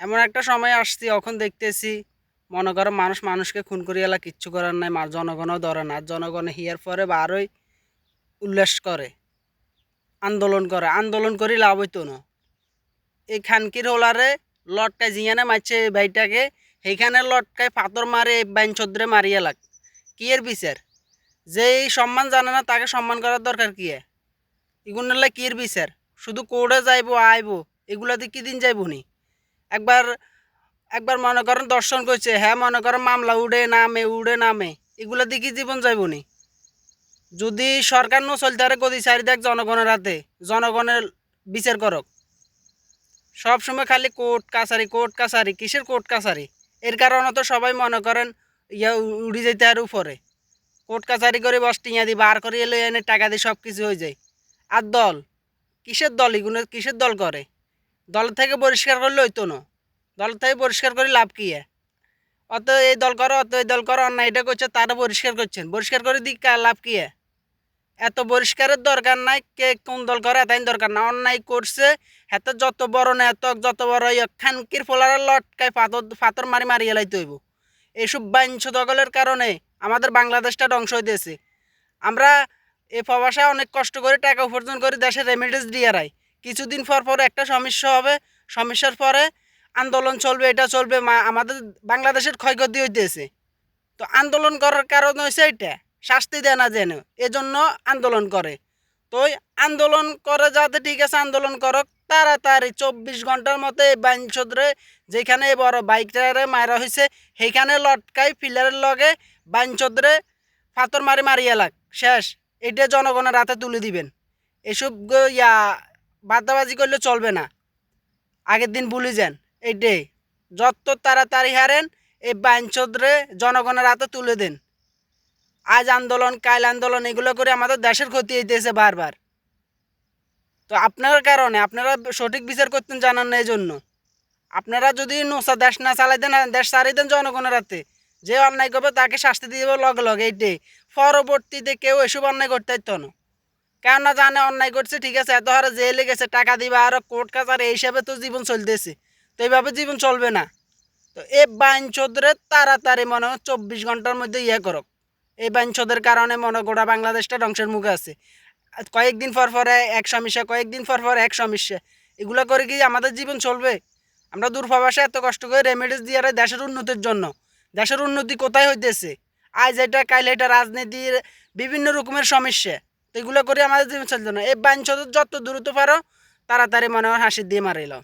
এমন একটা সময় আসছি, এখন দেখতেছি, মনে করো মানুষ মানুষকে খুন করি এলা কিচ্ছু করার নাই জনগণও ধরে না। জনগণ হিয়ার পরে বারোই উল্লাস করে, আন্দোলন করে। আন্দোলন করি লাভ হইতো না। এই খানকির হোলারে লটকায় জিয়ানে মারছে এই ভাইটাকে, সেইখানে লটকায় পাথর মারে বাইন চদ্রে মারিয়ে লাগ। কি এর বিচার? যে এই সম্মান জানে না, তাকে সম্মান করার দরকার কি এগুলো কি এর বিচার? শুধু কোর্টে যাইবো, আইবো, এগুলাতে কি দিন যাইবো নি? একবার একবার মনে করেন দর্শন করছে হ্যাঁ মনে করেন মামলা উড়ে নামে উড়ে নামে, এগুলো দিয়ে কি জীবন যাইব নি যদি সরকার ন চলতে পারে, গদি চারি দেখ জনগণের হাতে, জনগণের বিচার করক। সব সময় খালি কোর্ট, কাছারি কোর্ট, কাছারি, কিসের কোর্ট, কাছারি? এর কারণে তো সবাই মনে করেন ইয়া উড়ি যাইতে আর উপরে। কোর্ট, কাছারি করে বস টিঙা দি, বার করে এলে এনে টাকা দিয়ে সব কিছু হয়ে যায়। আর দল? কিসের দল এগুলো? কিসের দল করে? দল থেকে পরিষ্কার করলে হইতো না। দল থেকে পরিষ্কার করে লাভ কি এ? অত এই দল করো, অত এই দল করো, অন্যায় এটা করছে, তারা পরিষ্কার করছেন। পরিষ্কার করে দিক লাভ কি এ? এত পরিষ্কারের দরকার নাই, কে কোন দল করে এত দরকার না। অন্যায় করছে, এত যত বড় নেতক, যত বড় খানকির ফোলারে লটকায় পাথর পাথর মারি মারি এলাইতে হইব। এইসব বাঞ্ছ দখলের কারণে আমাদের বাংলাদেশটা ধ্বংস হইতেছে। আমরা এই প্রবাসায় অনেক কষ্ট করে টাকা উপার্জন করে দেশে রেমিডেন্স দিয়ে রাই কিছুদিন পর পর একটা সমস্যা হবে, সমস্যার পরে আন্দোলন চলবে, এটা চলবে আমাদের বাংলাদেশের ক্ষয়ক্ষতি হইতেছে। তো আন্দোলন করার কারণ হয়েছে এটা শাস্তি দেয় না যেন, এজন্য আন্দোলন করে। তো আন্দোলন করে যাতে ঠিক আছে আন্দোলন করক, তাড়াতাড়ি চব্বিশ ঘণ্টার মতো এই বাইনচোদরে যেখানে এই বড় বাইকটারে মারা হয়েছে সেইখানে লটকাই পিলারের লগে বাইনচোদরে পাথর মারি মারিয়ে লাগ, শেষ। এটা জনগণের হাতে তুলে দিবেন। এসব ইয়া বাদাবাজি করলে চলবে না। আগের দিন ভুলে যান। এইটাই যত তাড়াতাড়ি হারেন, এই বাইনচোদরে জনগণের হাতে তুলে দেন। আজ আন্দোলন, কাল আন্দোলন, এগুলো করে আমাদের দেশের ক্ষতি হইতেছে বারবার। তো আপনার কারণে আপনারা সঠিক বিচার করতেন জানান না এই জন্য আপনারা যদি নোসা দেশ না চালাই দেন, দেশ ছাড়ি দেন জনগণের হাতে। যে অন্যায় করবে তাকে শাস্তি দিয়ে দেবো লগে লগে। এইটাই পরবর্তীতে কেউ এসব অন্যায় করতে না। কেন না জানে অন্যায় করছে, ঠিক আছে, এত হারে জেলে গেছে, টাকা দিবা, আর কোর্ট কাছার, এই হিসাবে তো জীবন চলতেছে। তো এইভাবে জীবন চলবে না। তো এই বাইন চোদ্রে তাড়াতাড়ি মনে হয় চব্বিশ ঘণ্টার মধ্যে ইয়ে করক। এই বাইন চোদের কারণে মনে গোটা বাংলাদেশটা ধ্বংসের মুখে আছে। কয়েকদিন পর পরে এক সমস্যা, কয়েকদিন পর পর এক সমস্যা। এগুলো করে কি আমাদের জীবন চলবে? আমরা দূরপ্রবাসে এত কষ্ট করে রেমেডিস দিয়ে রাই দেশের উন্নতির জন্য। দেশের উন্নতি কোথায় হইতেছে? আজ এটা, কাল এটা, রাজনীতির বিভিন্ন রকমের সমস্যা। এগুলো করে আমাদের জীবন চলছে না। এই বাঞ্চ যত দ্রুত পারো, তাড়াতাড়ি মনে হয় হাসি দিয়ে মারিলাম